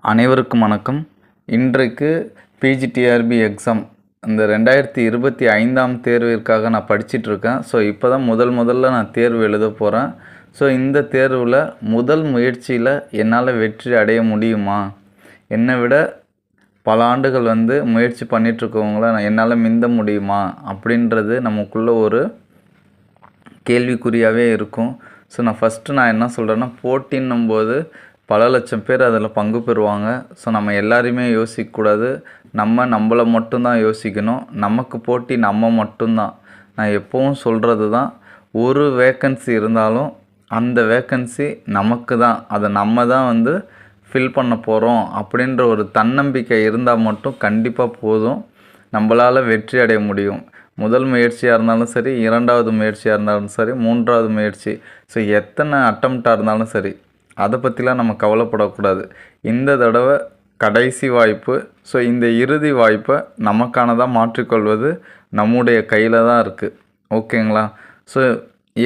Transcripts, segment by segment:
அனைவருக்கும் வணக்கம். இன்றைக்கு பிஜிடிஆர்பி எக்ஸாம் இந்த ரெண்டாயிரத்தி இருபத்தி ஐந்தாம் தேர்விற்காக நான் படிச்சிட்ருக்கேன். ஸோ இப்போ தான் முதல் முதல்ல நான் தேர்வு எழுத போகிறேன் ஸோ இந்த தேர்வில் முதல் முயற்சியில் என்னால் வெற்றி அடைய முடியுமா? என்னை விட பல ஆண்டுகள் வந்து முயற்சி பண்ணிகிட்ருக்கவங்கள நான் என்னால் மிந்த முடியுமா? அப்படின்றது நமக்குள்ள ஒரு கேள்விக்குறியாகவே இருக்கும். ஸோ நான் ஃபஸ்ட்டு நான் என்ன சொல்கிறேன்னா போட்டின்னும் போது பல லட்சம் பேர் அதில் பங்கு பெறுவாங்க. ஸோ நம்ம எல்லாரையுமே யோசிக்கக்கூடாது. நம்ம நம்மளை மட்டும்தான் யோசிக்கணும். நமக்கு போட்டி நம்ம மட்டும்தான். நான் எப்போவும் சொல்கிறது தான் ஒரு வேக்கன்சி இருந்தாலும் அந்த வேக்கன்சி நமக்கு தான். அதை நம்ம தான் வந்து ஃபில் பண்ண போகிறோம் அப்படின்ற ஒரு தன்னம்பிக்கை இருந்தால் மட்டும் கண்டிப்பாக போதும். நம்மளால் வெற்றி அடைய முடியும். முதல் முயற்சியாக இருந்தாலும் சரி இரண்டாவது முயற்சியாக இருந்தாலும் சரி மூன்றாவது முயற்சி. ஸோ எத்தனை அட்டம்ப்டாக இருந்தாலும் சரி அதை பற்றிலாம் நம்ம கவலைப்படக்கூடாது. இந்த தடவை கடைசி வாய்ப்பு ஸோ இந்த இறுதி வாய்ப்பை நமக்கானதாக மாற்றிக்கொள்வது நம்முடைய கையில் தான் இருக்குது ஓகேங்களா? ஸோ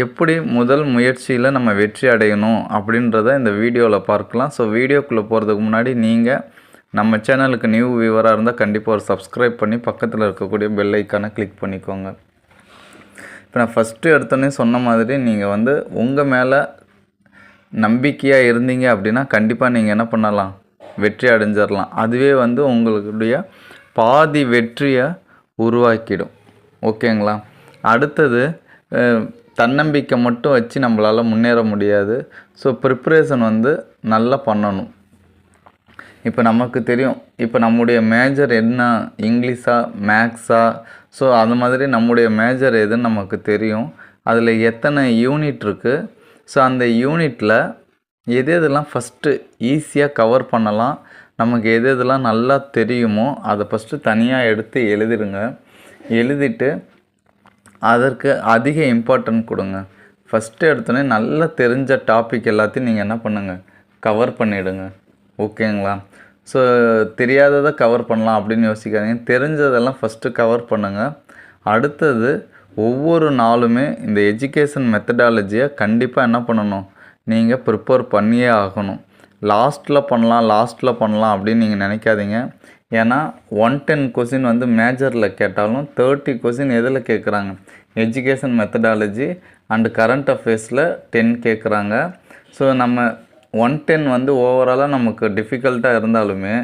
எப்படி முதல் முயற்சியில் நம்ம வெற்றி அடையணும் அப்படின்றத இந்த வீடியோவில் பார்க்கலாம். ஸோ வீடியோக்குள்ளே போகிறதுக்கு முன்னாடி நீங்கள் நம்ம சேனலுக்கு நியூ வியூவராக இருந்தால் கண்டிப்பாக ஒரு சப்ஸ்கிரைப் பண்ணி பக்கத்தில் இருக்கக்கூடிய பெல் ஐக்கானை கிளிக் பண்ணிக்கோங்க. இப்போ நான் ஃபஸ்ட்டு எடுத்தோன்னே சொன்ன மாதிரி நீங்கள் வந்து உங்கள் மேலே நம்பிக்கையாக இருந்தீங்க அப்படின்னா கண்டிப்பாக நீங்கள் என்ன பண்ணலாம்? வெற்றி அடைஞ்சிடலாம் அதுவே வந்து உங்களுடைய பாதி வெற்றியை உருவாக்கிடும். ஓகேங்களா? அடுத்தது தன்னம்பிக்கை மட்டும் வச்சு நம்மளால் முன்னேற முடியாது. ஸோ ப்ரிப்ரேஷன் வந்து நல்லா பண்ணணும். இப்போ நமக்கு தெரியும். இப்போ நம்முடைய மேஜர் என்ன? இங்கிலீஷா? மேக்ஸா ஸோ அது மாதிரி நம்முடைய மேஜர் எதுன்னு நமக்கு தெரியும். அதில் எத்தனை யூனிட் இருக்குது ஸோ அந்த யூனிட்டில் எது எதெல்லாம் ஃபஸ்ட்டு ஈஸியாக கவர் பண்ணலாம் நமக்கு எது எதெல்லாம் நல்லா தெரியுமோ அதை ஃபஸ்ட்டு தனியாக எடுத்து எழுதிடுங்க. எழுதிட்டு அதற்கு அதிக இம்பார்ட்டன்ட் கொடுங்க. ஃபஸ்ட்டு எடுத்தோடனே நல்லா தெரிஞ்ச டாபிக் எல்லாத்தையும் நீங்கள் என்ன பண்ணுங்கள் கவர் பண்ணிவிடுங்க ஓகேங்களா? ஸோ தெரியாததை கவர் பண்ணலாம் அப்படின்னு யோசிக்காதீங்க. தெரிஞ்சதெல்லாம் ஃபஸ்ட்டு கவர் பண்ணுங்கள் அடுத்தது ஒவ்வொரு நாளுமே இந்த எஜுகேஷன் மெத்தடாலஜியை கண்டிப்பாக என்ன பண்ணணும்? நீங்கள் ப்ரிப்பேர் பண்ணியே ஆகணும். லாஸ்ட்டில் பண்ணலாம் லாஸ்ட்டில் பண்ணலாம் அப்படின்னு நீங்கள் நினைக்காதீங்க. ஏன்னா ஒன் டென் கொஷின் வந்து மேஜரில் கேட்டாலும் தேர்ட்டி கொஷின் எதில் கேட்குறாங்க எஜுகேஷன் மெத்தடாலஜி அண்டு கரண்ட் அஃபேர்ஸில் டென் கேட்குறாங்க ஸோ நம்ம ஒன் டென் வந்து ஓவராலாக நமக்கு டிஃபிகல்ட்டாக இருந்தாலுமே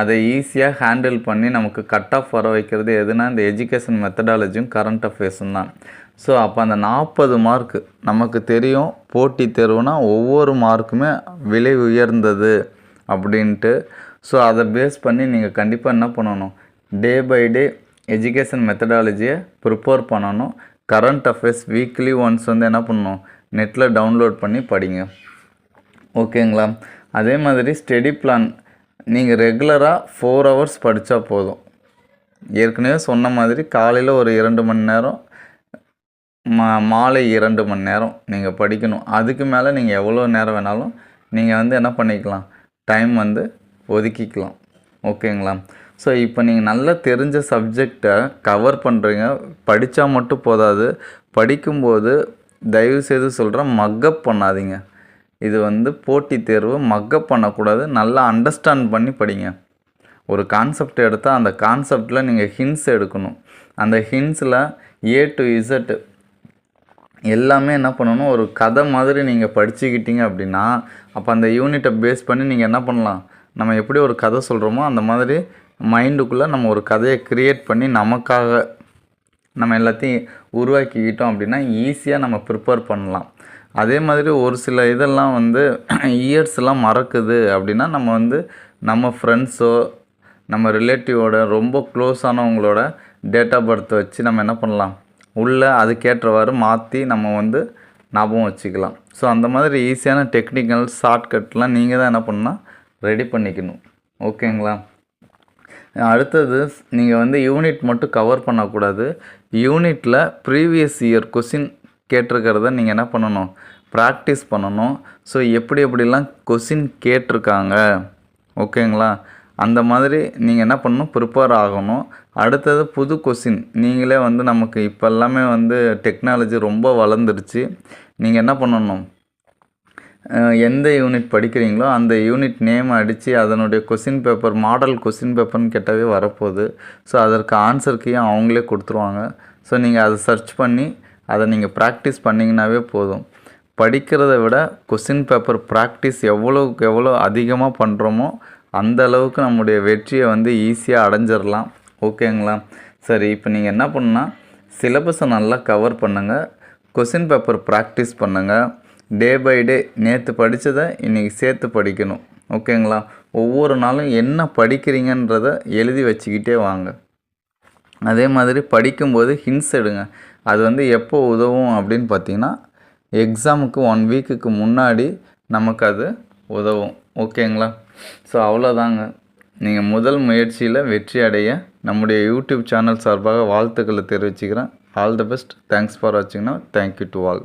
அதை ஈஸியாக ஹேண்டில் பண்ணி நமக்கு கட் ஆஃப் வர வைக்கிறது எதுனா இந்த எஜுகேஷன் மெத்தடாலஜியும் கரண்ட் அஃபேர்ஸும் தான். ஸோ அப்போ அந்த நாற்பது மார்க்கு நமக்கு தெரியும் போட்டி தேர்வுனா ஒவ்வொரு மார்க்குமே விலை உயர்ந்தது அப்படின்ட்டு. ஸோ அதை பேஸ் பண்ணி நீங்கள் கண்டிப்பாக என்ன பண்ணணும்? டே பை டே எஜுகேஷன் மெத்தடாலஜியை ப்ரிப்பேர் பண்ணணும். கரண்ட் அஃபேர்ஸ் வீக்லி ஒன்ஸ் வந்து என்ன பண்ணணும்? நெட்டில் டவுன்லோட் பண்ணி படிங்க. ஓகேங்களா அதே மாதிரி ஸ்டடி பிளான் நீங்கள் ரெகுலராக ஃபோர் ஹவர்ஸ் படித்தா போதும். ஏற்கனவே சொன்ன மாதிரி காலையில் ஒரு இரண்டு மணி நேரம் மா மாலை இரண்டு மணி நேரம் நீங்கள் படிக்கணும். அதுக்கு மேலே நீங்கள் எவ்வளோ நேரம் வேணாலும் நீங்கள் வந்து என்ன பண்ணிக்கலாம்? டைம் வந்து ஒதுக்கிக்கலாம். ஓகேங்களா? ஸோ இப்போ நீங்கள் நல்லா தெரிஞ்ச சப்ஜெக்டை கவர் பண்ணுறீங்க படித்தா மட்டும் போதாது. படிக்கும்போது தயவுசெய்து சொல்கிறேன் மக்கப் பண்ணாதீங்க. இது வந்து போட்டித் தேர்வு மக்கப் பண்ணக்கூடாது. நல்லா அண்டர்ஸ்டாண்ட் பண்ணி படிங்க. ஒரு கான்செப்ட் எடுத்தால் அந்த கான்செப்டில் நீங்கள் ஹின்ஸ் எடுக்கணும். அந்த ஹின்ஸில் ஏ டு இசட் எல்லாமே என்ன பண்ணணும்? ஒரு கதை மாதிரி நீங்கள் படிச்சுக்கிட்டீங்க அப்படின்னா அப்போ அந்த யூனிட்டை பேஸ் பண்ணி நீங்கள் என்ன பண்ணலாம்? நம்ம எப்படி ஒரு கதை சொல்கிறோமோ அந்த மாதிரி மைண்டுக்குள்ளே நம்ம ஒரு கதையை க்ரியேட் பண்ணி நமக்காக நம்ம எல்லாத்தையும் உருவாக்கிக்கிட்டோம் அப்படின்னா ஈஸியாக நம்ம ப்ரிப்பேர் பண்ணலாம். அதே மாதிரி ஒரு சில இதெல்லாம் வந்து இயர்ஸ்லாம் மறக்குது அப்படின்னா நம்ம வந்து நம்ம ஃப்ரெண்ட்ஸோ நம்ம ரிலேட்டிவோட ரொம்ப க்ளோஸானவங்களோட டேட் ஆஃப் பர்த் வச்சு நம்ம என்ன பண்ணலாம்? உள்ளே அதுக்கேற்றவாறு மாற்றி நம்ம வந்து ஞாபகம் வச்சுக்கலாம். ஸோ அந்த மாதிரி ஈஸியான டெக்னிக்கல் ஷார்ட்கட்லாம் நீங்கள் தான் என்ன பண்ணால் ரெடி பண்ணிக்கணும். ஓகேங்களா அடுத்தது நீங்கள் வந்து யூனிட் மட்டும் கவர் பண்ணக்கூடாது. யூனிட்டில் ப்ரீவியஸ் இயர் கொஷின் கேட்டிருக்கிறத நீங்கள் என்ன பண்ணணும்? ப்ராக்டிஸ் பண்ணணும். ஸோ எப்படி எப்படிலாம் கொஷின் கேட்டிருக்காங்க? ஓகேங்களா? அந்த மாதிரி நீங்கள் என்ன பண்ணணும்? ப்ரிப்பேர் ஆகணும். அடுத்தது புது கொஷின் நீங்களே வந்து நமக்கு இப்போ எல்லாமே வந்து டெக்னாலஜி ரொம்ப வளர்ந்துருச்சு. நீங்கள் என்ன பண்ணணும்? எந்த யூனிட் படிக்கிறீங்களோ அந்த யூனிட் நேம் அடித்து அதனுடைய கொஸ்டின் பேப்பர் மாடல் கொஸ்டின் பேப்பர்னு கேட்டாவே வரப்போகுது. ஸோ அதற்கு ஆன்சர் கீயும் அவங்களே கொடுத்துருவாங்க? ஸோ நீங்கள் அதை சர்ச் பண்ணி அதை நீங்கள் ப்ராக்டிஸ் பண்ணிங்கனாவே போதும். படிக்கிறத விட கொஸ்டின் பேப்பர் ப்ராக்டிஸ் எவ்வளோக்கு எவ்வளோ அதிகமாக பண்ணுறோமோ அந்த அளவுக்கு நம்முடைய வெற்றியை வந்து ஈஸியாக அடைஞ்சிடலாம் ஓகேங்களா சரி இப்போ நீங்கள் என்ன பண்ணுன்னா சிலபஸை நல்லா கவர் பண்ணுங்கள் கொஸ்டின் பேப்பர் ப்ராக்டிஸ் பண்ணுங்கள் டே பை டே நேற்று படித்ததை இன்றைக்கி சேர்த்து படிக்கணும். ஓகேங்களா ஒவ்வொரு நாளும் என்ன படிக்கிறீங்கன்றத எழுதி வச்சுக்கிட்டே வாங்க. அதே மாதிரி படிக்கும்போது ஹிண்ட்ஸ் எடுங்க. அது வந்து எப்போ உதவும் அப்படின்னு பார்த்தீங்கன்னா எக்ஸாமுக்கு ஒன் வீக்குக்கு முன்னாடி நமக்கு அது உதவும். ஓகேங்களா? ஸோ அவ்வளோதாங்க. நீங்கள் முதல் முயற்சியில் வெற்றி அடைய நம்முடைய யூடியூப் சேனல் சார்பாக வாழ்த்துக்களை தெரிவிச்சுக்கிறேன். All the best thanks for வாட்சிங்னா thank you to all